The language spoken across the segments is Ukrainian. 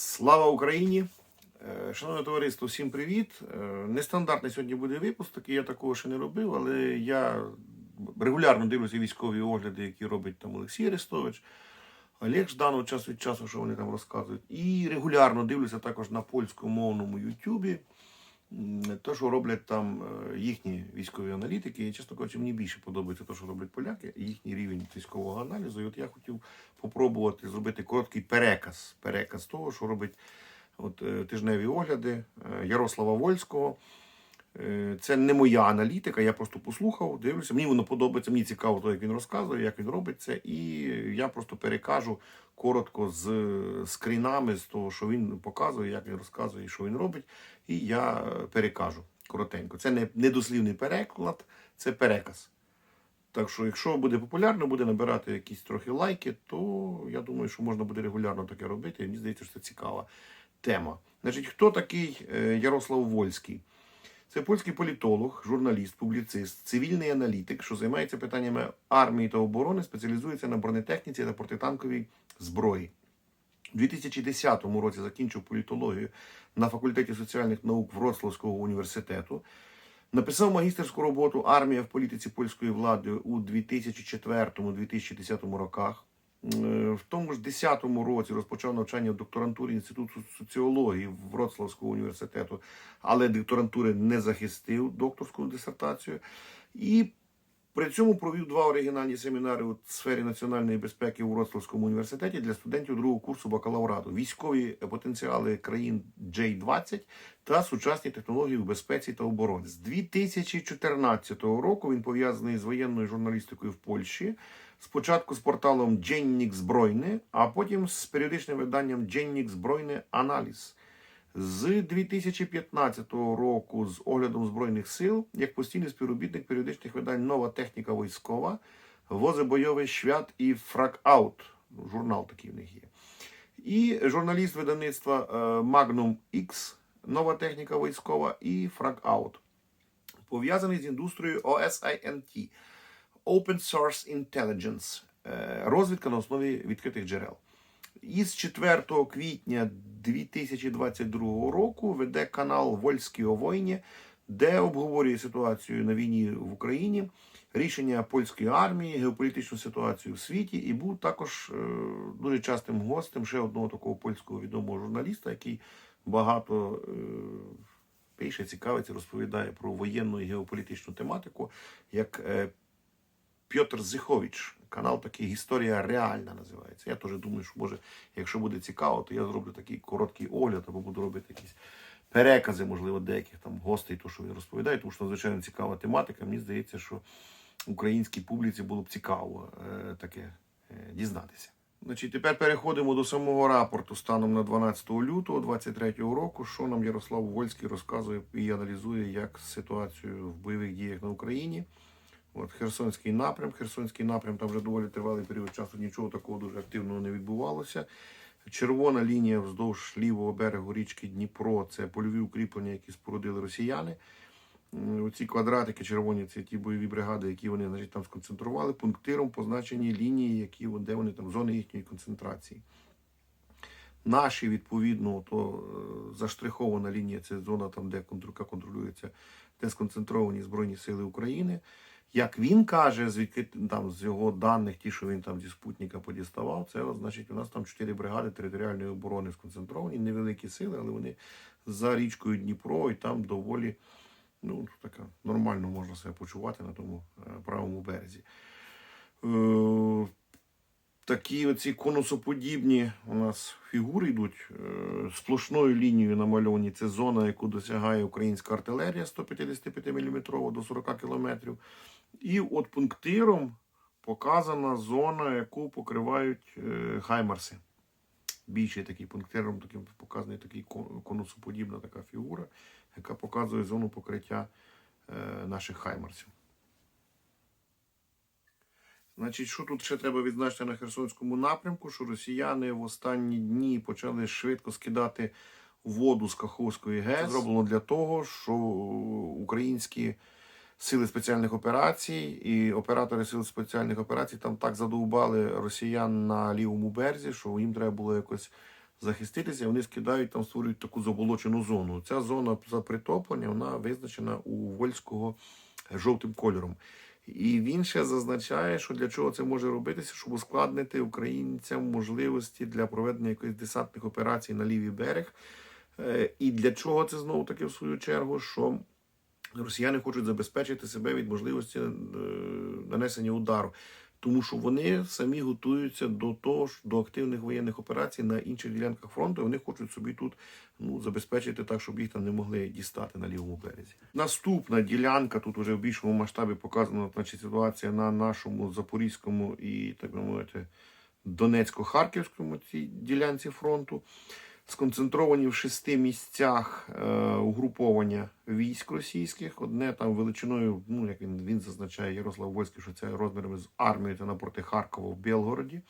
Слава Україні! Е, Шановне товариство, всім привіт! Е, Нестандартний сьогодні буде випуск, такий я такого ще не робив, але я регулярно дивлюся військові огляди, які робить там Олексій Арестович, Олег Жданов час від часу, що вони там розказують. І регулярно дивлюся також на польськомовному Ютубі. Те, що роблять там е, їхні військові аналітики, і чесно кажучи, мені більше подобається те, що роблять поляки, їхній рівень військового аналізу. І от я хотів попробувати зробити короткий переказ, переказ того, що робить от, е, тижневі огляди е, Ярослава Вольського. Е, Це не моя аналітика, я просто послухав, дивлюся. Мені воно подобається, мені цікаво, то, як він розказує, як він робить це. І я просто перекажу коротко з скрінами, з того, що він показує, як він розказує, що він робить. І я перекажу коротенько. Це не, не дослівний переклад, це переказ. Так що, якщо буде популярно, буде набирати якісь трохи лайки, то я думаю, що можна буде регулярно таке робити. І мені здається, що це цікава тема. Значить, хто такий е, Ярослав Вольський? Це польський політолог, журналіст, публіцист, цивільний аналітик, що займається питаннями армії та оборони, спеціалізується на бронетехніці та протитанковій зброї. У 2010 році закінчив політологію на факультеті соціальних наук Вроцлавського університету. Написав магістерську роботу Армія в політиці польської влади у 2004-2010 роках. Е, В тому ж 10-му році розпочав навчання в докторантурі Інституту соціології Вроцлавського університету, але докторантури не захистив докторську дисертацію. І при цьому провів два оригінальні семінари у сфері національної безпеки у Вроцлавському університеті для студентів другого курсу бакалаврату, військові потенціали країн J-20 та сучасні технології в безпеці та обороні. З 2014 року він пов'язаний з воєнною журналістикою в Польщі. Спочатку з порталом Dziennik Збройне, а потім з періодичним виданням Dziennik Збройне Аналіз. З 2015 року з оглядом Збройних сил як постійний співробітник періодичних видань Нова техніка військова, Вози бойовий Швят і Фракаут. Журнал такий в них є. І журналіст видавництва е, Magnum X, Нова техніка військова і Фракаут. Пов'язаний з індустрією OSINT. Open Source Intelligence, е, розвідка на основі відкритих джерел. Із 4 квітня 2022 року веде канал Вольські о де обговорює ситуацію на війні в Україні, рішення польської армії, геополітичну ситуацію в світі, і був також е, дуже частим гостем ще одного такого польського відомого журналіста, який багато е, пише, цікавиться, розповідає про воєнну і геополітичну тематику, як е, Пьотр Зихович. Канал такий Історія реальна називається. Я теж думаю, що може, якщо буде цікаво, то я зроблю такий короткий огляд або буду робити якісь перекази, можливо, деяких там гостей, то що він розповідає, тому що надзвичайно цікава тематика. Мені здається, що українській публіці було б цікаво е, таке е, дізнатися. Значить, тепер переходимо до самого рапорту станом на 12 лютого 2023 року, що нам Ярослав Вольський розказує і аналізує як ситуацію в бойових діях на Україні. От Херсонський напрям. Херсонський напрям там вже доволі тривалий період часу нічого такого дуже активного не відбувалося. Червона лінія вздовж лівого берегу річки Дніпро це польові укріплення, які спорудили росіяни. Оці квадратики червоні це ті бойові бригади, які вони значить, там сконцентрували. Пунктиром позначені лінії, які де вони там зони їхньої концентрації. Наші, відповідно, то е, заштрихована лінія це зона, там, де контролюється, де сконцентровані Збройні Сили України. Як він каже, з там з його даних, ті, що він там зі спутника подіставав, це значить, у нас там чотири бригади територіальної оборони сконцентровані, невеликі сили, але вони за річкою Дніпро, і там доволі ну, така нормально можна себе почувати на тому е, правому березі. Е, такі оці конусоподібні у нас фігури йдуть е, сплошною лінією намальовані. Це зона, яку досягає українська артилерія 155 мм до 40 км. І от пунктиром показана зона, яку покривають е, хаймарси. Більший такий пунктиром, таким показаний такий конусоподібна така фігура, яка показує зону покриття е, наших хаймарсів. Значить, що тут ще треба відзначити на Херсонському напрямку, що росіяни в останні дні почали швидко скидати воду з Каховської ГЕС. Це зроблено для того, що українські сили спеціальних операцій і оператори сил спеціальних операцій там так задовбали росіян на лівому березі, що їм треба було якось захиститися, вони скидають там, створюють таку заболочену зону. Ця зона за притоплення вона визначена у Вольського жовтим кольором. І він ще зазначає, що для чого це може робитися, щоб ускладнити українцям можливості для проведення якихось десантних операцій на лівий берег. Е, І для чого це знову таки в свою чергу? що росіяни хочуть забезпечити себе від можливості е, нанесення удару, тому що вони самі готуються до того ж до активних воєнних операцій на інших ділянках фронту. Вони хочуть собі тут ну забезпечити так, щоб їх там не могли дістати на лівому березі. Наступна ділянка тут вже в більшому масштабі показана значить, ситуація на нашому запорізькому і так би мовити Донецько-Харківському цій ділянці фронту сконцентровані в шести місцях е, угруповання військ російських. Одне там величиною, ну як він, він зазначає Ярослав Вольський, що це розмірами з армією та напроти Харкова в Білгороді.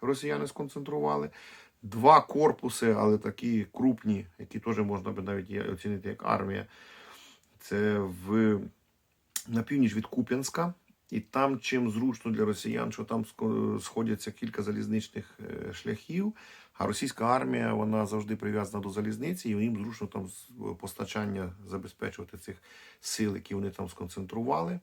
Росіяни сконцентрували. Два корпуси, але такі крупні, які теж можна би навіть оцінити як армія. Це в на північ від Куп'янська. І там чим зручно для росіян, що там сходяться кілька залізничних е, шляхів. А російська армія вона завжди прив'язана до залізниці, і їм зручно там постачання забезпечувати цих сил, які вони там сконцентрували.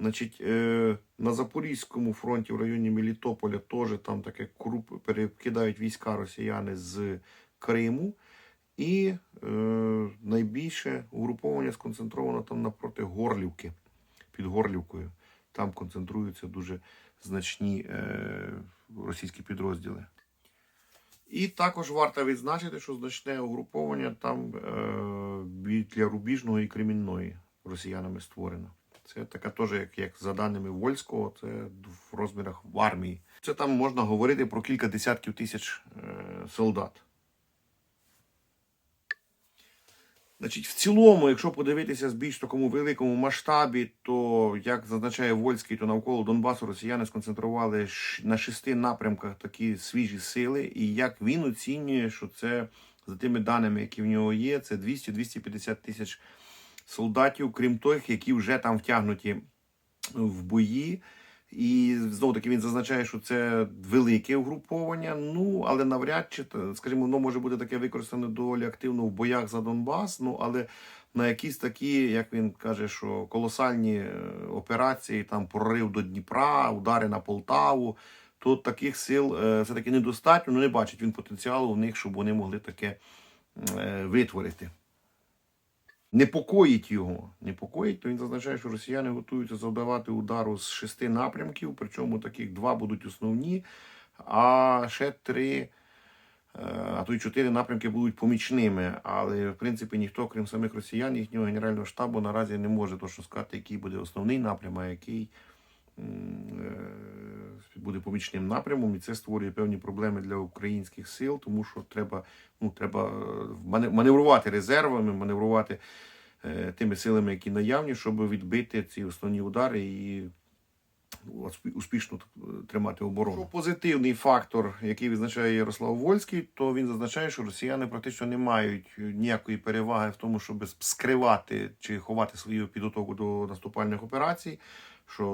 Значить, е, на Запорізькому фронті в районі Мелітополя теж там таке круп перекидають війська росіяни з Криму. І е, найбільше угруповання сконцентровано там напроти Горлівки, під Горлівкою. Там концентруються дуже значні е, російські підрозділи. І також варто відзначити, що значне угруповання там е, для Рубіжного і Кремінної росіянами створено. Це така теж, як, як за даними Вольського, це в розмірах в армії. Це там можна говорити про кілька десятків тисяч е, солдат. Значить, в цілому, якщо подивитися з більш такому великому масштабі, то як зазначає Вольський, то навколо Донбасу росіяни сконцентрували на шести напрямках такі свіжі сили. І як він оцінює, що це за тими даними, які в нього є, це 200-250 тисяч солдатів, крім тих, які вже там втягнуті в бої. І знову таки він зазначає, що це велике угруповання. Ну але навряд чи скажімо, воно може бути таке використане доволі активно в боях за Донбас. Ну але на якісь такі, як він каже, що колосальні е, операції, там прорив до Дніпра, удари на Полтаву. То таких сил е, все таки недостатньо. Ну не бачить він потенціалу у них, щоб вони могли таке е, витворити непокоїть його. Непокоїть, то він зазначає, що росіяни готуються завдавати удару з шести напрямків, причому таких два будуть основні, а ще три, е, а то й чотири напрямки будуть помічними. Але в принципі ніхто, крім самих росіян, їхнього генерального штабу, наразі не може точно сказати, який буде основний напрям, а який е, буде помічним напрямом, і це створює певні проблеми для українських сил, тому що треба, ну, треба е, маневрувати резервами, маневрувати е, тими силами, які наявні, щоб відбити ці основні удари і успішно е, тримати оборону. Позитивний фактор, який визначає Ярослав Вольський, то він зазначає, що росіяни практично не мають ніякої переваги в тому, щоб скривати чи ховати свою підготовку до наступальних операцій. Що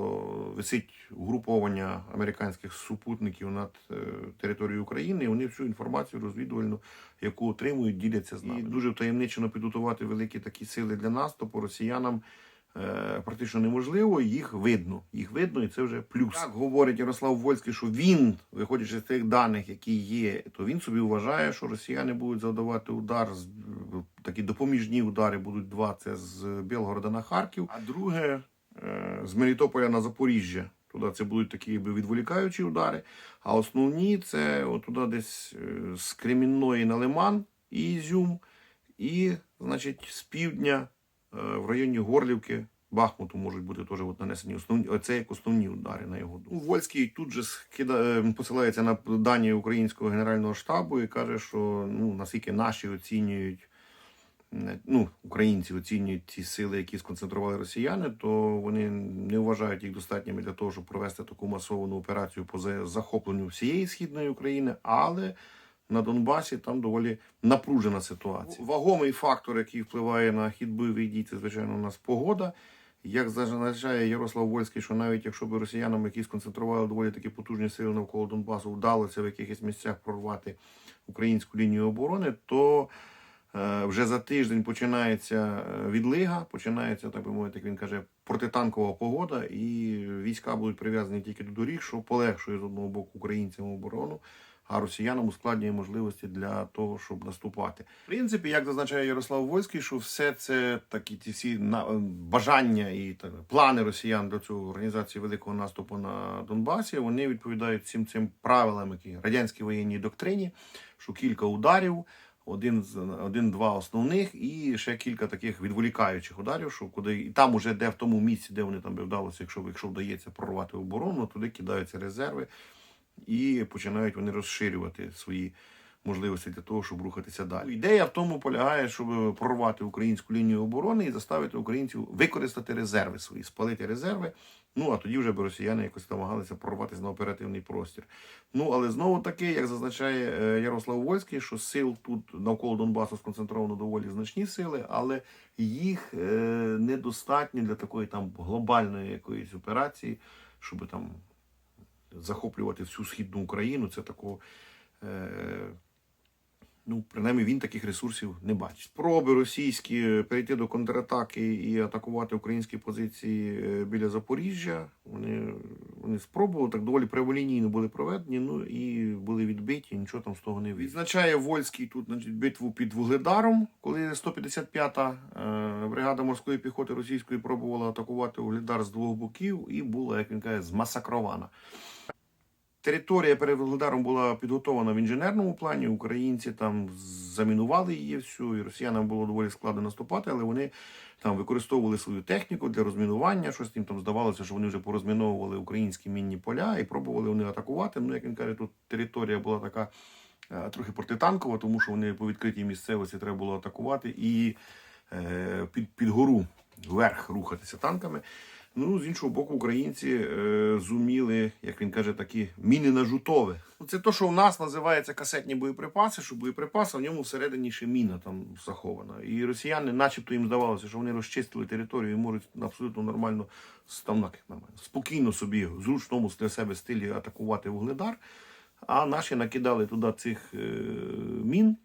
висить угруповання американських супутників над е, територією України, і вони всю інформацію розвідувальну, яку отримують, діляться з нами. І дуже втаємничено підготувати великі такі сили для наступу росіянам е, практично неможливо. Їх видно. Їх видно, і це вже плюс. Так говорить Ярослав Вольський, що він, виходячи з тих даних, які є, то він собі вважає, що росіяни будуть завдавати удар такі допоміжні удари будуть два. Це з Білгорода на Харків, а друге з Мелітополя на Запоріжжя. Туди це будуть такі якби відволікаючі удари. А основні це туди десь е, з Кремінної на Лиман і Ізюм, і, значить, з півдня е, в районі Горлівки. Бахмуту можуть бути теж от нанесені основні, оце як основні удари на його думку. Вольський тут же скида, е, посилається на дані українського генерального штабу і каже, що ну наскільки наші оцінюють ну, українці оцінюють ці сили, які сконцентрували росіяни, то вони не вважають їх достатніми для того, щоб провести таку масовану операцію по захопленню всієї східної України, але на Донбасі там доволі напружена ситуація. Вагомий фактор, який впливає на хід бойових дій, це звичайно у нас погода. Як зазначає Ярослав Вольський, що навіть якщо б росіянам, які сконцентрували доволі такі потужні сили навколо Донбасу, вдалося в якихось місцях прорвати українську лінію оборони, то вже за тиждень починається е, відлига, починається, так би мовити, як він каже, протитанкова погода, і війська будуть прив'язані тільки до доріг, що полегшує з одного боку українцям оборону, а росіянам ускладнює можливості для того, щоб наступати. В принципі, як зазначає Ярослав Вольський, що все це такі ті всі е, бажання і так, плани росіян до цього організації великого наступу на Донбасі, вони відповідають всім цим правилам, які радянській воєнній доктрині, що кілька ударів. Один один-два основних і ще кілька таких відволікаючих ударів, що куди і там уже де в тому місці, де вони там би вдалося, якщо якщо вдається прорвати оборону, туди кидаються резерви і починають вони розширювати свої можливості для того, щоб рухатися далі. Ідея в тому полягає, щоб прорвати українську лінію оборони і заставити українців використати резерви свої, спалити резерви. Ну а тоді вже б росіяни якось намагалися прорватися на оперативний простір. Ну але знову таки, як зазначає е, Ярослав Вольський, що сил тут навколо Донбасу сконцентровано доволі значні сили, але їх е, недостатньо для такої там глобальної якоїсь операції, щоб там захоплювати всю східну Україну. Це такого. Ну, принаймні він таких ресурсів не бачить. Спроби російські перейти до контратаки і атакувати українські позиції е, біля Запоріжжя. Вони, вони спробували так доволі прямолінійно були проведені. Ну і були відбиті. Нічого там з того не. Відзначає Вольський тут значить, битву під Вугледаром, коли 155-та е, бригада морської піхоти російської пробувала атакувати Вугледар з двох боків, і була, як він каже, змасакрована. Територія перед Вугледаром була підготована в інженерному плані. Українці там замінували її всю, і росіянам було доволі складно наступати, але вони там використовували свою техніку для розмінування. Щось їм там здавалося, що вони вже порозміновували українські мінні поля і пробували вони атакувати. Ну, як він каже, тут територія була така е, трохи протитанкова, тому що вони по відкритій місцевості треба було атакувати і е, під, під гору вверх рухатися танками. Ну, з іншого боку, українці е, зуміли, як він каже, такі міни на жутове. Ну, Це то, що в нас називається касетні боєприпаси, що боєприпаси, в ньому всередині ще міна там захована. І росіяни, начебто їм здавалося, що вони розчистили територію і можуть абсолютно нормально, там, ну, нормально, спокійно собі, в зручному для себе стилі атакувати вугледар. А наші накидали туди цих е, мін.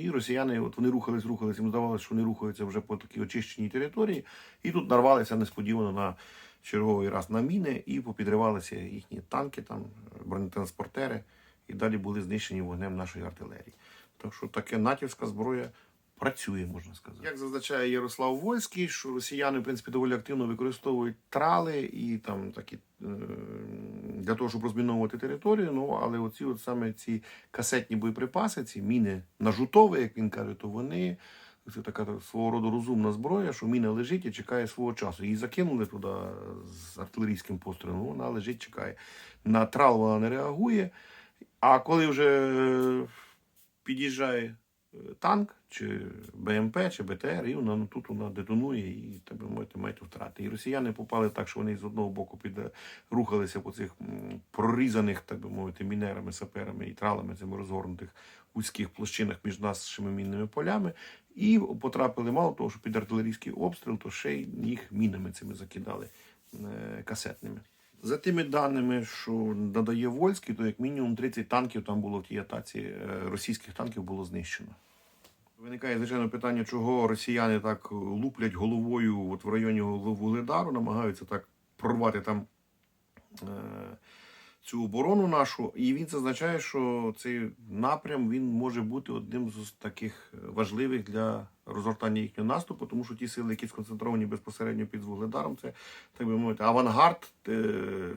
І росіяни, от вони рухались, рухались, їм здавалося, що вони рухаються вже по такій очищеній території, і тут нарвалися несподівано на черговий раз на міни, і попідривалися їхні танки, там, бронетранспортери, і далі були знищені вогнем нашої артилерії. Так що таке натівська зброя працює, можна сказати. Як зазначає Ярослав Вольський, що росіяни, в принципі, доволі активно використовують трали і там такі е, для того, щоб розміновувати територію. Ну але оці от саме ці касетні боєприпаси, ці міни нажутові, як він каже, то вони. Це така свого роду розумна зброя, що міна лежить і чекає свого часу. Її закинули туди з артилерійським пострілом, вона лежить, чекає. На трал вона не реагує. А коли вже під'їжджає танк, чи БМП, чи БТР, і вона ну, тут вона детонує і би мовити, мають втрати. І росіяни попали так, що вони з одного боку під рухалися по цих прорізаних, так би мовити, мінерами, саперами і тралами цими розгорнутих вузьких площинах між нашими мінними полями, і потрапили мало того, що під артилерійський обстріл, то ще й їх мінами цими закидали е, касетними. За тими даними, що надає Вольський, то як мінімум 30 танків там було в тій атаці, е, російських танків було знищено. Виникає звичайно питання, чого росіяни так луплять головою от в районі Вугледару, намагаються так прорвати там е, цю оборону нашу. І він зазначає, що цей напрям він може бути одним з таких важливих для розгортання їхнього наступу, тому що ті сили, які сконцентровані безпосередньо під Вугледаром, це так би мовити, авангард е,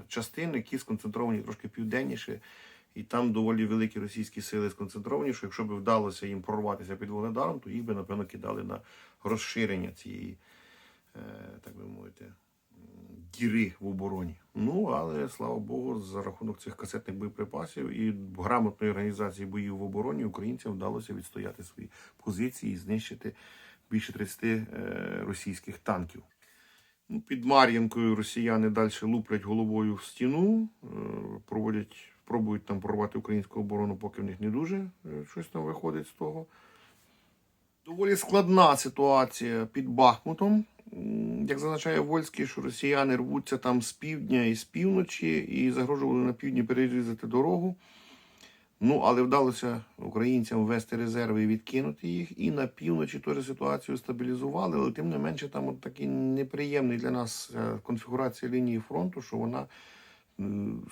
частин, які сконцентровані трошки південніше. І там доволі великі російські сили сконцентровані, що якщо б вдалося їм прорватися під Вугледаром, то їх би, напевно, кидали на розширення цієї, е, так би мовити, діри в обороні. Ну, але слава Богу, за рахунок цих касетних боєприпасів і грамотної організації боїв в обороні українцям вдалося відстояти свої позиції і знищити більше 30 е, російських танків. Ну, під Мар'їнкою росіяни далі луплять головою в стіну, е, проводять, пробують там прорвати українську оборону, поки в них не дуже е, щось там виходить з того. Доволі складна ситуація під Бахмутом. Як зазначає Вольський, що росіяни рвуться там з півдня і з півночі і загрожували на півдні перерізати дорогу. Ну, але вдалося українцям ввести резерви і відкинути їх. І на півночі теж ситуацію стабілізували, але тим не менше там от такий неприємний для нас е, конфігурація лінії фронту, що вона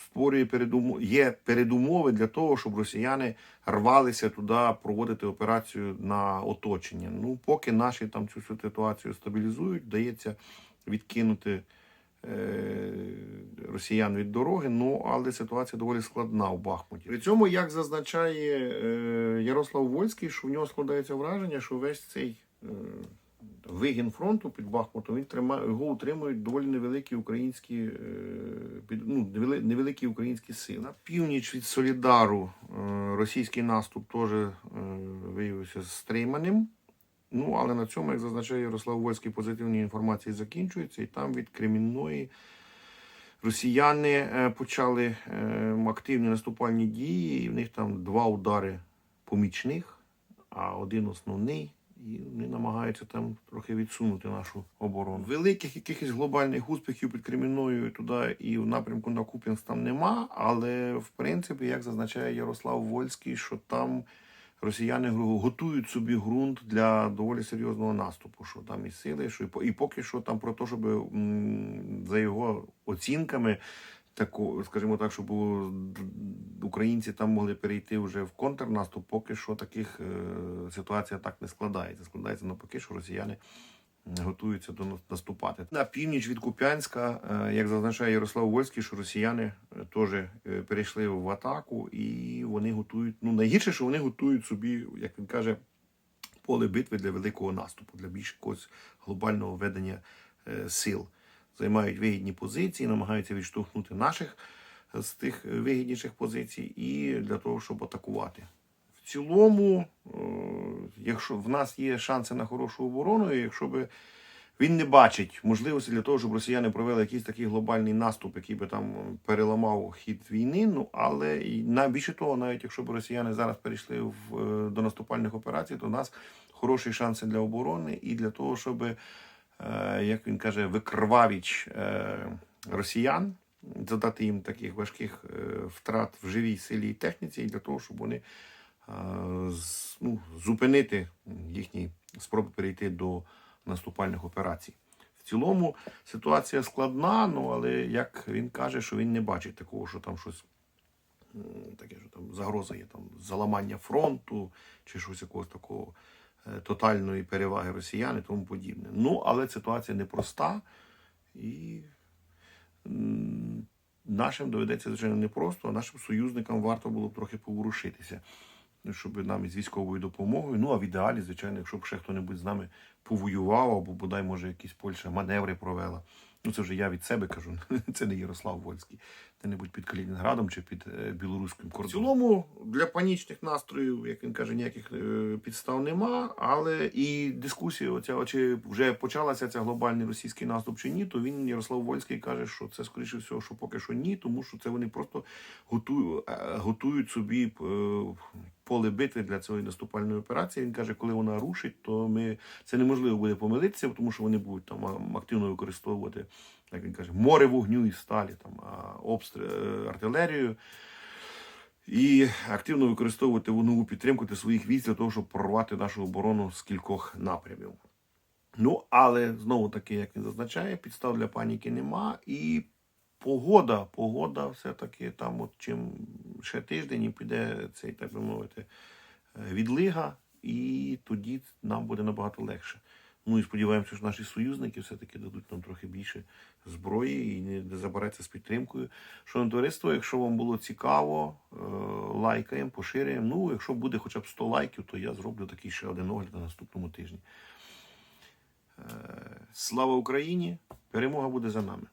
створює передумови, є передумови для того, щоб росіяни рвалися туди проводити операцію на оточення. Ну, поки наші там цю ситуацію стабілізують, вдається відкинути е, росіян від дороги. Ну, але ситуація доволі складна у Бахмуті. При цьому, як зазначає е, Ярослав Вольський, що в нього складається враження, що весь цей е, вигін фронту під Бахмутом він тримає його утримують доволі невеликі українські е, ну, невеликі українські сили. На північ від Солідару е, російський наступ теж е, виявився стриманим. Ну, але на цьому, як зазначає Ярослав Вольський, позитивні інформації закінчуються, і там від Кремінної росіяни почали активні наступальні дії, і в них там два удари помічних, а один основний. І вони намагаються там трохи відсунути нашу оборону. Великих якихось глобальних успіхів під Кремінною туди і в напрямку на Куп'янськ там нема. Але в принципі, як зазначає Ярослав Вольський, що там росіяни готують собі ґрунт для доволі серйозного наступу. Що там і сили, що і, поки що там про те, щоб за його оцінками. Таку, скажімо так, щоб українці там могли перейти вже в контрнаступ, поки що таких е, ситуація так не складається. Складається навпаки, що росіяни готуються до нас- наступати. На північ від Куп'янська, е, як зазначає Ярослав Вольський, що росіяни е, теж перейшли в атаку і вони готують. Ну найгірше, що вони готують собі, як він каже, поле битви для великого наступу, для більш якогось глобального ведення сил. Займають вигідні позиції, намагаються відштовхнути наших е, з тих е, вигідніших позицій і для того, щоб атакувати. В цілому, е, якщо в нас є шанси на хорошу оборону, якщо би він не бачить можливості для того, щоб росіяни провели якийсь такий глобальний наступ, який би там переламав хід війни. Ну але і найбільше того, навіть якщо б росіяни зараз перейшли в, до наступальних операцій, то у нас хороші шанси для оборони і для того, щоб, як він каже, викривавіч е, росіян. Задати їм таких важких е, втрат в живій силі і техніці, для того, щоб вони е, ну, зупинити їхні спроби перейти до наступальних операцій. В цілому ситуація складна, ну але як він каже, що він не бачить такого, що там щось таке, що там загроза є там заламання фронту чи щось якогось такого е, тотальної переваги росіян і тому подібне. Ну, але ситуація непроста і нашим доведеться, звичайно, непросто, а нашим союзникам варто було б трохи поворушитися щоб нам із військовою допомогою. Ну а в ідеалі, звичайно, якщо б ще хто-небудь з нами повоював, або бодай, може, якісь Польща маневри провела. Ну, це вже я від себе кажу, це не Ярослав Вольський, де-небудь під Калінінградом чи під е, білоруським кордоном. В цілому для панічних настроїв, як він каже, ніяких е, підстав нема. Але і дискусія, оця, чи вже почалася ця глобальний російський наступ чи ні, то він Ярослав Вольський каже, що це скоріше всього, що поки що ні, тому що це вони просто готують, готують собі е, поле битви для цієї наступальної операції. Він каже, коли вона рушить, то ми це неможливо буде помилитися, тому що вони будуть там активно використовувати, як він каже, море вогню і сталі, там а, обстріл е, артилерію. І активно використовувати вогневу підтримку для своїх військ для того, щоб прорвати нашу оборону з кількох напрямів. Ну, але знову таки, як він зазначає, підстав для паніки нема. І погода, погода все-таки там, от чим ще тиждень і піде цей, так би мовити, е, відлига, і тоді нам буде набагато легше. Ну і сподіваємося, що наші союзники все-таки дадуть нам трохи більше зброї і не забереться з підтримкою. Шановне товариство, якщо вам було цікаво, е, лайкаємо, поширюємо. Ну, якщо буде хоча б 100 лайків, то я зроблю такий ще один огляд на наступному тижні. Е, Слава Україні! Перемога буде за нами.